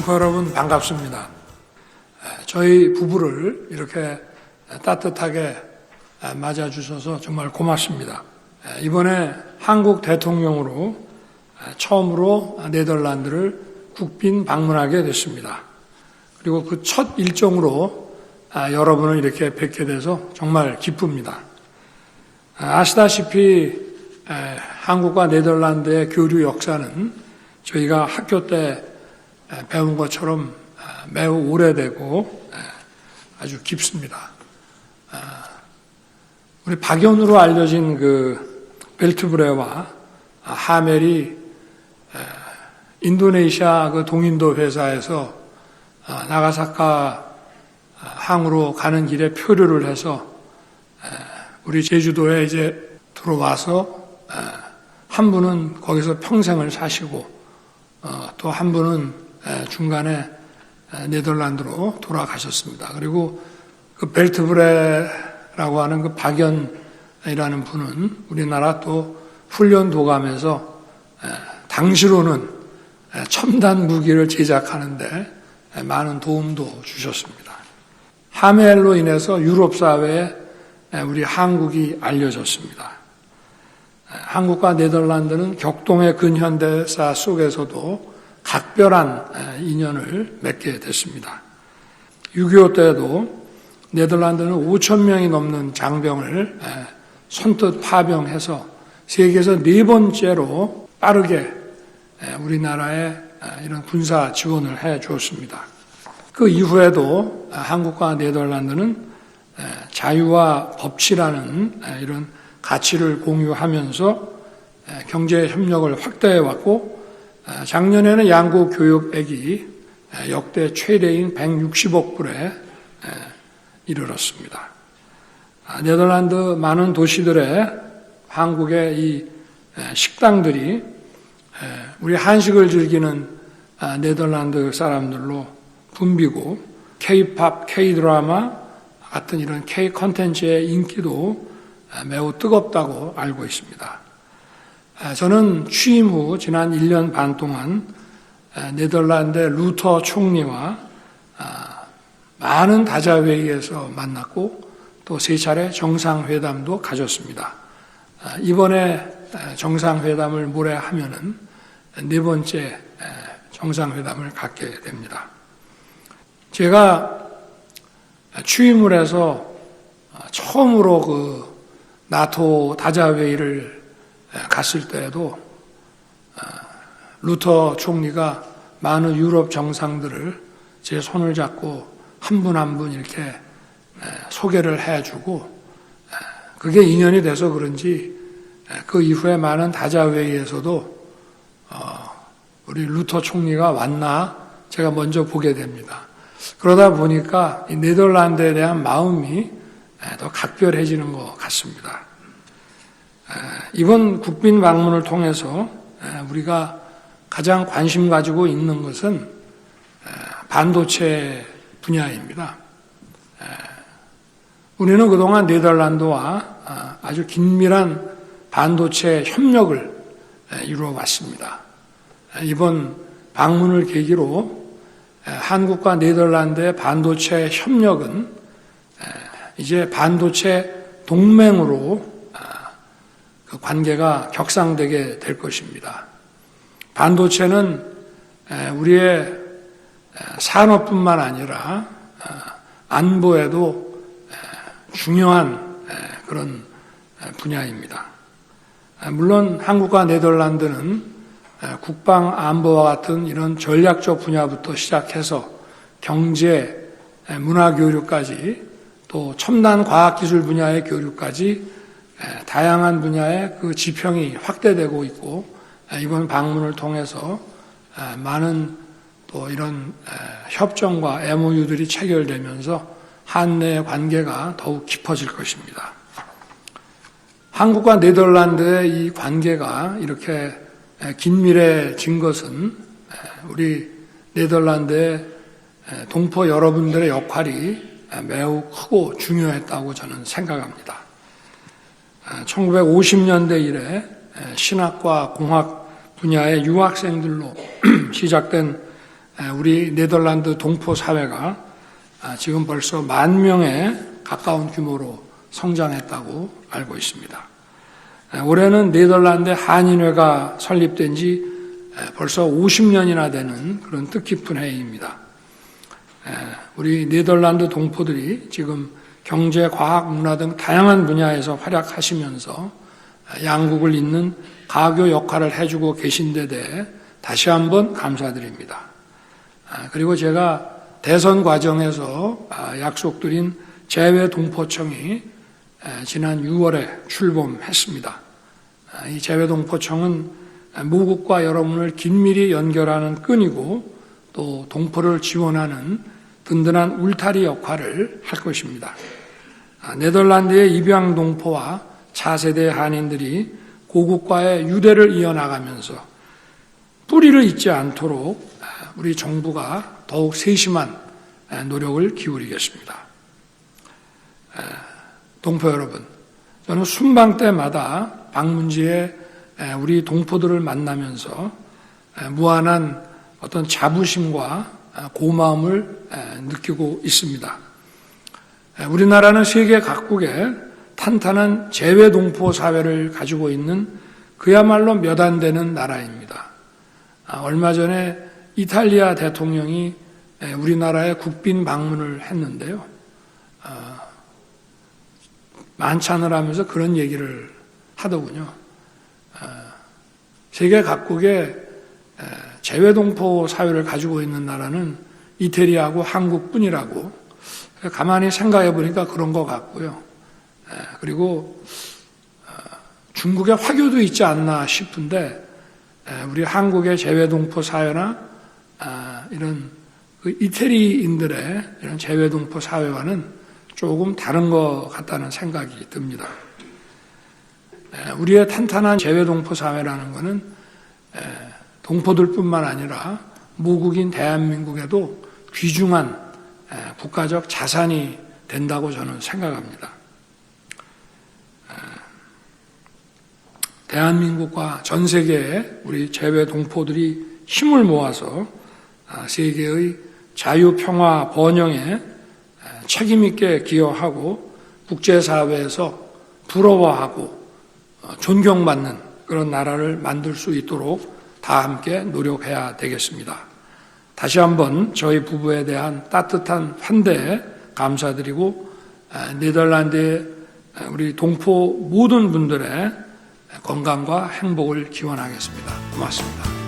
동포 여러분 반갑습니다. 저희 부부를 이렇게 따뜻하게 맞아주셔서 정말 고맙습니다. 이번에 한국 대통령으로 처음으로 네덜란드를 국빈 방문하게 됐습니다. 그리고 그 첫 일정으로 여러분을 이렇게 뵙게 돼서 정말 기쁩니다. 아시다시피 한국과 네덜란드의 교류 역사는 저희가 학교 때 배운 것처럼 매우 오래되고 아주 깊습니다. 우리 박연으로 알려진 그 벨트브레와 하멜이 인도네시아 그 동인도 회사에서 나가사카 항으로 가는 길에 표류를 해서 우리 제주도에 이제 들어와서 한 분은 거기서 평생을 사시고 또 한 분은 중간에 네덜란드로 돌아가셨습니다. 그리고 그 벨트브레라고 하는 그 박연이라는 분은 우리나라 또 훈련 도감에서 당시로는 첨단 무기를 제작하는데 많은 도움도 주셨습니다. 하멜로 인해서 유럽 사회에 우리 한국이 알려졌습니다. 한국과 네덜란드는 격동의 근현대사 속에서도 각별한 인연을 맺게 됐습니다. 6.25 때에도 네덜란드는 5천 명이 넘는 장병을 손뜻 파병해서 세계에서 네 번째로 빠르게 우리나라에 이런 군사 지원을 해 주었습니다. 그 이후에도 한국과 네덜란드는 자유와 법치라는 이런 가치를 공유하면서 경제 협력을 확대해 왔고 작년에는 양국 교육액이 역대 최대인 160억 불에 이르렀습니다. 네덜란드 많은 도시들의 한국의 이 식당들이 우리 한식을 즐기는 네덜란드 사람들로 붐비고 K-팝, K-드라마 같은 이런 K 컨텐츠의 인기도 매우 뜨겁다고 알고 있습니다. 저는 취임 후 지난 1년 반 동안 네덜란드 루터 총리와 많은 다자회의에서 만났고 또 세 차례 정상회담도 가졌습니다. 이번에 정상회담을 모레 하면은 네 번째 정상회담을 갖게 됩니다. 제가 취임을 해서 처음으로 그 나토 다자회의를 갔을 때에도 루터 총리가 많은 유럽 정상들을 제 손을 잡고 한 분 한 분 이렇게 소개를 해주고 그게 인연이 돼서 그런지 그 이후에 많은 다자회의에서도 어, 우리 루터 총리가 왔나 제가 먼저 보게 됩니다. 그러다 보니까 네덜란드에 대한 마음이 더 각별해지는 것 같습니다. 이번 국빈 방문을 통해서 우리가 가장 관심 가지고 있는 것은 반도체 분야입니다. 우리는 그동안 네덜란드와 아, 아주 긴밀한 반도체 협력을 이루어 왔습니다. 이번 방문을 계기로 한국과 네덜란드의 반도체 협력은 이제 반도체 동맹으로 관계가 격상되게 될 것입니다. 반도체는 우리의 산업뿐만 아니라 아, 안보에도 중요한 그런 분야입니다. 물론 한국과 네덜란드는 국방 안보와 같은 이런 전략적 분야부터 시작해서 경제, 문화 교류까지 또 첨단 과학 기술 분야의 교류까지 다양한 분야의 그 지평이 확대되고 있고 이번 방문을 통해서 많은 또 이런 협정과 MOU들이 체결되면서 한내 관계가 더욱 깊어질 것입니다. 한국과 네덜란드의 이 관계가 이렇게 긴밀해진 것은 우리 네덜란드의 동포 여러분들의 역할이 매우 크고 중요했다고 저는 생각합니다. 1950년대 이래 신학과 공학 분야의 유학생들로 시작된 우리 네덜란드 동포 사회가 아, 지금 벌써 만 명에 가까운 규모로 성장했다고 알고 있습니다. 올해는 네덜란드 한인회가 설립된 지 벌써 50년이나 되는 그런 뜻깊은 해입니다. 우리 네덜란드 동포들이 지금 경제, 과학, 문화 등 다양한 분야에서 활약하시면서 양국을 잇는 가교 역할을 해주고 계신 데 대해 다시 한번 감사드립니다. 그리고 제가 대선 과정에서 약속드린 재외 동포청이 지난 6월에 출범했습니다. 이 재외 동포청은 모국과 여러분을 긴밀히 연결하는 끈이고 또 동포를 지원하는 든든한 울타리 역할을 할 것입니다. 네덜란드의 입양 동포와 차세대 한인들이 고국과의 유대를 이어나가면서 뿌리를 잊지 않도록 우리 정부가 더욱 세심한 노력을 기울이겠습니다. 동포 여러분, 저는 순방 때마다 방문지에 우리 동포들을 만나면서 무한한 어떤 자부심과 고마움을 느끼고 있습니다. 우리나라는 세계 각국에 탄탄한 재외 동포 사회를 가지고 있는 그야말로 몇 안 되는 나라입니다. 얼마 전에 이탈리아 대통령이 우리나라에 국빈 방문을 했는데요. 만찬을 하면서 그런 얘기를 하더군요. 세계 각국에 재외동포 사회를 가지고 있는 나라는 이태리하고 한국뿐이라고 가만히 생각해 보니까 그런 것 같고요. 그리고 어, 중국의 화교도 있지 않나 싶은데 우리 한국의 재외동포 사회나 아, 이런 그 이태리인들의 이런 재외동포 사회와는 조금 다른 것 같다는 생각이 듭니다. 우리의 탄탄한 재외동포 사회라는 것은 동포들뿐만 아니라 모국인 대한민국에도 귀중한 국가적 자산이 된다고 저는 생각합니다. 대한민국과 전 세계의 우리 재외 동포들이 힘을 모아서 아, 세계의 자유, 평화, 번영에 책임있게 기여하고 국제사회에서 부러워하고 어, 존경받는 그런 나라를 만들 수 있도록 다 함께 노력해야 되겠습니다. 다시 한번 저희 부부에 대한 따뜻한 환대에 감사드리고 네덜란드의 우리 동포 모든 분들의 건강과 행복을 기원하겠습니다. 고맙습니다.